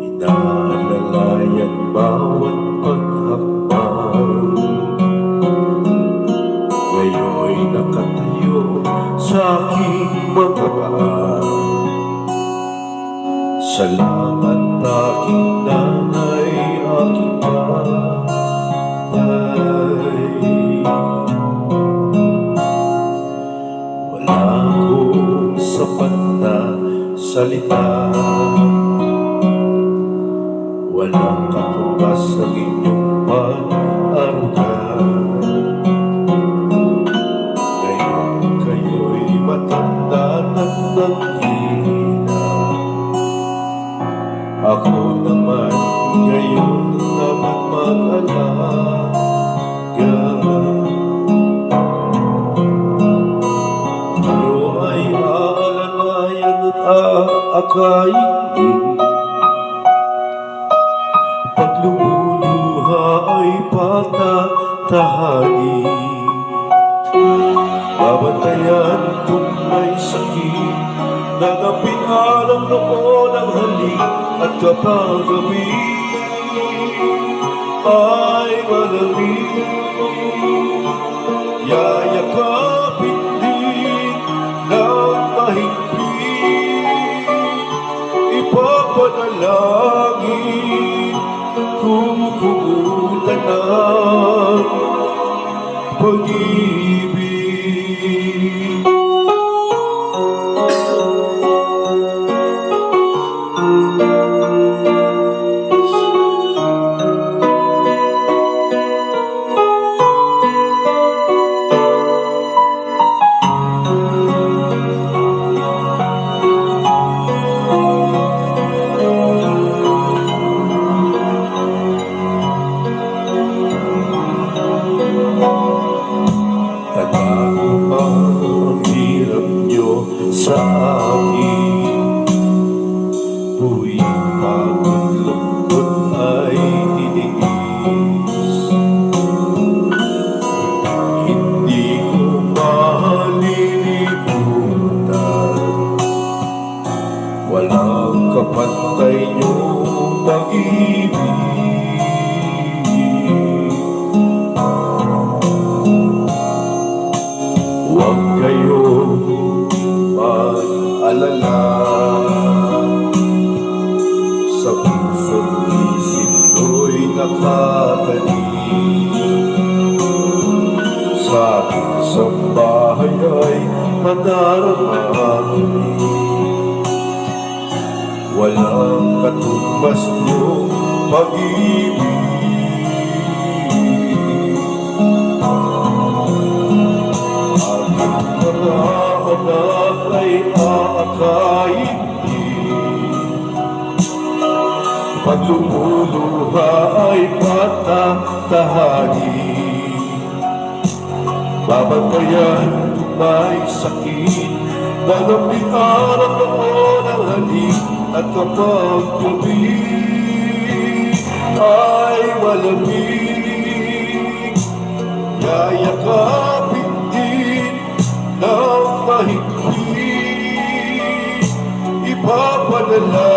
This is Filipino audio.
Inaalalayan bawat paghakbang. Ngayon'y nakatayo sa aking mga paa. Salamat aking nanay, aking tatay Wala salita Walang katumbas ang inyong pag-aruga aakayin Pag lumuluha ay patatahani Babantayan kung may sakit. Nagapian ang noo ng halik At kapag gabi ay pag-ibig sa ay nadarama Walang katumbas niyong pag-ibig. Aking mga anak ay aakayin din Pag lumuluha ay patatahanin. Babantayan may sakit. Ang noo ng halik At kapag gabi ay malamig. Yayakapin din ng mahigpit. Ipapadala